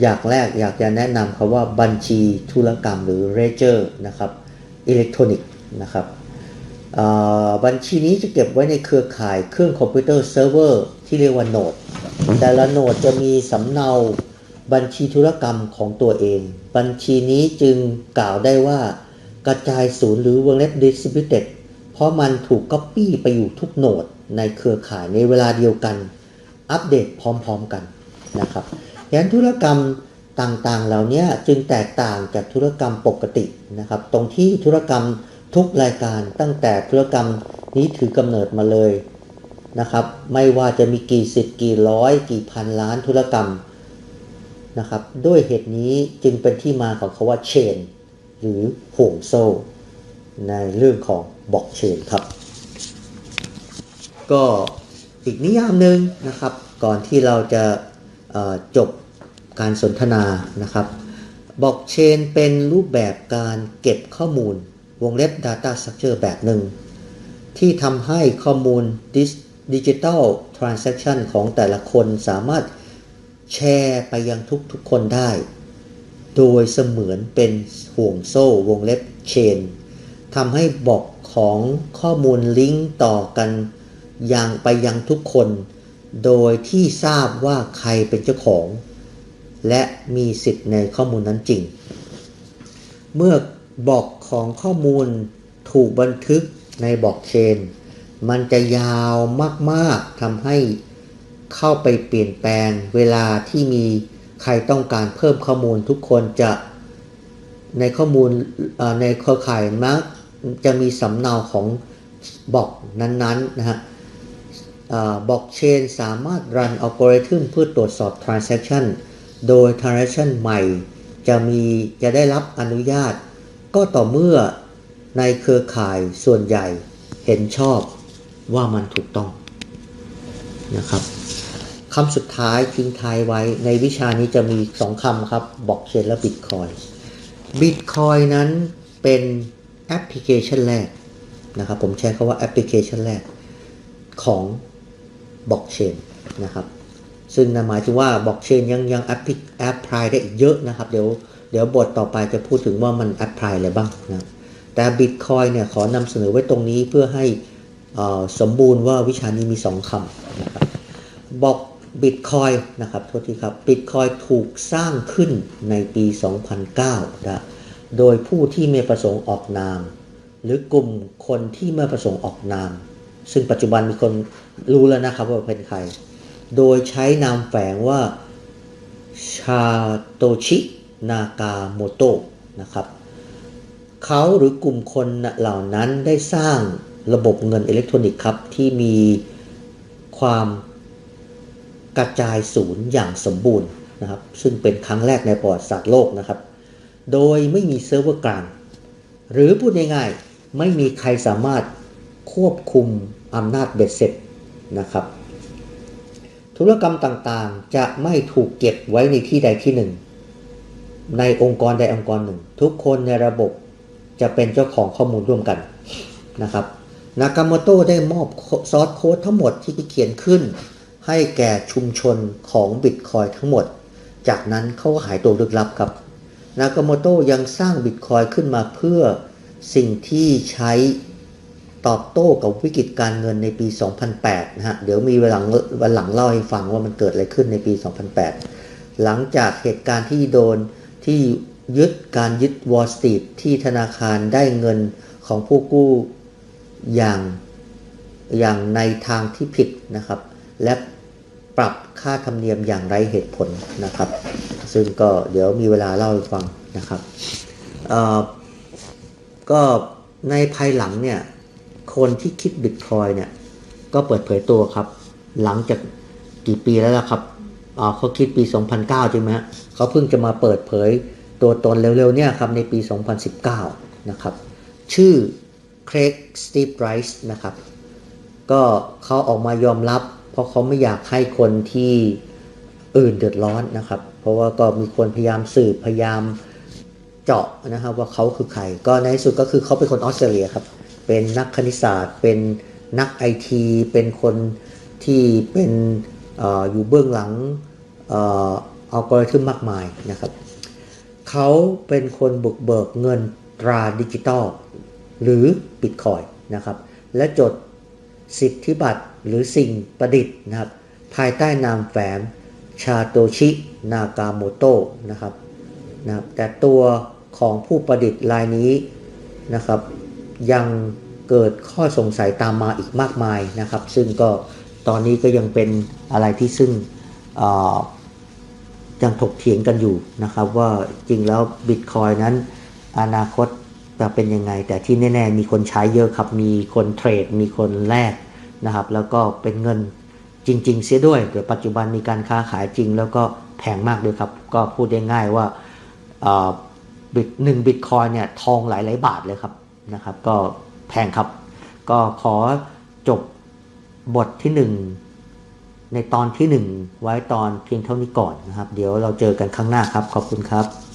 อย่างแรกอยากจะแนะนำคำว่าบัญชีธุรกรรมหรือ ledger นะครับอิเล็กทรอนิกส์นะครับบัญชีนี้จะเก็บไว้ในเครือข่ายเครื่องคอมพิวเตอร์เซิร์ฟเวอร์ที่เรียกว่าโนด แต่ละโนดจะมีสำเนาบัญชีธุรกรรมของตัวเอง บัญชีนี้จึงกล่าวได้ว่ากระจายศูนย์หรือวงเล็บ distributed เพราะมันถูกก๊อปปี้ไปอยู่ทุกโนดในเครือข่ายในเวลาเดียวกัน อัปเดตพร้อมๆกันนะครับ ยันธุรกรรมต่างๆ เหล่านี้จึงแตกต่างจากธุรกรรมปกตินะครับ ตรงที่ธุรกรรมทุกรายการตั้งแต่ธุรกรรมนี้ถือกำเนิดมาเลยนะครับ ไม่ว่าจะมีกี่สิบกี่ร้อย กี่พันล้านธุรกรรมนะครับ ด้วยเหตุนี้จึงเป็นที่มาของคาว่าเชนหรือห่วงโซ่ ในเรื่องของบอกเชนครับ ก็อีกนิยามหนึ่งนะครับ ก่อนที่เราจะ จบการสนทนานะครับบล็อกเชนเป็นรูปแบบการเก็บข้อมูลวงเล็บ Data Structure แบบหนึ่ง ที่ทำให้ข้อมูลดิจิทัลทราน s a c t ชันของแต่ละคนสามารถแชร์ไปยังทุกๆคนได้ โดยเสมือนเป็นห่วงโซ่วงเล็บเชนทำให้บอกของข้อมูลลิงก์ต่อกันอยังไปยังทุกคน โดยที่ทราบว่าใครเป็นเจ้าของ และมีสิทธิ์ในข้อมูลนั้นจริง เมื่อบอกของข้อมูลถูกบันทึกในบล็อกเชน มันจะยาวมากๆทำให้เข้าไปเปลี่ยนแปลงเวลาที่มีใครต้องการเพิ่มข้อมูลทุกคนจะในข้อมูลในเครือข่ายมักจะมีสำเนาของบล็อกนั้นๆนะฮะ บล็อกเชนสามารถรันอัลกอริทึมเพื่อตรวจสอบ Transaction โดย Transaction ใหม่ จะมีจะได้รับอนุญาต ก็ต่อเมื่อในเครือข่ายส่วนใหญ่เห็นชอบว่ามันถูกต้องนะครับคำสุดท้ายทิ้งท้ายไว้ในวิชานี้จะมีสองคำครับบล็อกเชนและบิตคอยบิตคอยนั้นเป็นแอปพลิเคชันแรกนะครับผมใช้คาว่าแอปพลิเคชันแรกของ บล็อกเชนนะครับ ซึ่งหมายถึงว่าบล็อกเชนยังยังแอปพลิแอปพลายได้อีกเยอะนะครับ เดี๋ยวเดี๋ยวบทต่อไปจะพูดถึงว่ามันแอปพลายอะไรบ้างนะแต่บิตคอยเนี่ยขอนำเสนอไว้ตรงนี้เพื่อให้อสมบูรณ์ว่าวิชานี้มี 2คำนะครับบอกบิตคอยนะครับโทษทีครับบิตคอยถูกสร้างขึ้นในปี 2009นะโดยผู้ที่ไม่ประสงค์ออกนาม หรือกลุ่มคนที่ไม่ประสงค์ออกนาม ซึ่งปัจจุบันมีคนรู้แล้วนะครับว่าเป็นใคร โดยใช้นามแฝงว่าชาโตชินากาโมโตะนะครับเขาหรือกลุ่มคนเหล่านั้นได้สร้างระบบเงินอิเล็กทรอนิกส์ครับ ที่มีความกระจายศูนย์อย่างสมบูรณ์นะครับ ซึ่งเป็นครั้งแรกในประวัติศาสตร์โลกนะครับ โดยไม่มีเซิร์ฟเวอร์กลาง หรือพูดง่ายๆ ไม่มีใครสามารถ ควบคุมอำนาจเบ็ดเสร็จนะครับ ธุรกรรมต่างๆ จะไม่ถูกเก็บไว้ในที่ใดที่หนึ่ง ในองค์กรใดองค์กรหนึ่ง ทุกคนในระบบจะเป็นเจ้าของข้อมูลร่วมกันนะครับนากาโมโตได้มอบซอสโค้ดทั้งหมดที่เขียนขึ้น ให้แก่ชุมชนของบิตคอยทั้งหมด จากนั้นเขาก็หายตัวลึกลับครับนากาโมโตยังสร้างบิตคอยขึ้นมาเพื่อสิ่งที่ใช้ ตอบโต้กับวิกฤตการเงินในปี 2008 นะฮะ เดี๋ยวมีเวลาวันหลังเล่าให้ฟังว่ามันเกิดอะไรขึ้นในปี 2008 หลังจากเหตุการณ์ที่โดนที่ยึดการยึดวอลสตรีทที่ธนาคารได้เงินของผู้กู้อย่างอย่างในทางที่ผิดนะครับ และปรับค่าธรรมเนียมอย่างไรเหตุผลนะครับ ซึ่งก็เดี๋ยวมีเวลาเล่าให้ฟังนะครับเออก็ในภายหลังเนี่ย คนที่คิดบิตคอยเนี่ยก็เปิดเผยตัวครับ หลังจากกี่ปีแล้วล่ะครับเขาคิดปี 2009 ใช่ไหมฮะเขาเพิ่งจะมาเปิดเผยตัวตนเร็วๆเนี่ยครับในปี 2019 นะครับ ชื่อเครกสตีฟไรส์นะครับ ก็เขาออกมายอมรับ เพราะเขาไม่อยากให้คนที่อื่นเดือดร้อนนะครับ เพราะว่าก็มีคนพยายามสืบพยายามเจาะนะครับว่าเขาคือใคร ก็ในที่สุดก็คือเขาเป็นคนออสเตรเลียครับ เป็นนักคณิตศาสตร์ เป็นนักไอทีเป็นคนที่เป็นออยู่เบื้องหลังเอ่ออัลกอริทึมมากมายนะครับเขาเป็นคนบุกเบิกเงินตราดิจิตอลหรือบิตคอยนะครับ และจดสิทธิบัตรหรือสิ่งประดิษฐ์นะครับ ภายใต้นามแฝงชาโตชินากาโมโตะนะครับนะครับ แต่ตัวของผู้ประดิษฐ์รายนี้นะครับ ยังเกิดข้อสงสัยตามมาอีกมากมายนะครับ ซึ่งก็ตอนนี้ก็ยังเป็นอะไรที่ซึ่งยังถกเถียงกันอยู่นะครับ ว่าจริงแล้วบิตคอยนั้นอนาคตจะเป็นยังไง แต่ที่แน่ ๆ มีคนใช้เยอะครับ มีคนเทรด มีคนแลกนะครับ แล้วก็เป็นเงินจริง ๆ เสียด้วยเดี๋ยวปัจจุบันมีการค้าขายจริง แล้วก็แพงมากด้วยครับ ก็พูดได้ง่ายว่าบิตหนึ่งบิตคอยเนี่ยทองหลายๆบาทเลยครับ นะครับ ก็แพงครับ ก็ขอจบบทที่หนึ่งในตอนที่ 1 ไว้ตอนเพียงเท่านี้ก่อนนะครับ เดี๋ยวเราเจอกันครั้งหน้าครับ ขอบคุณครับ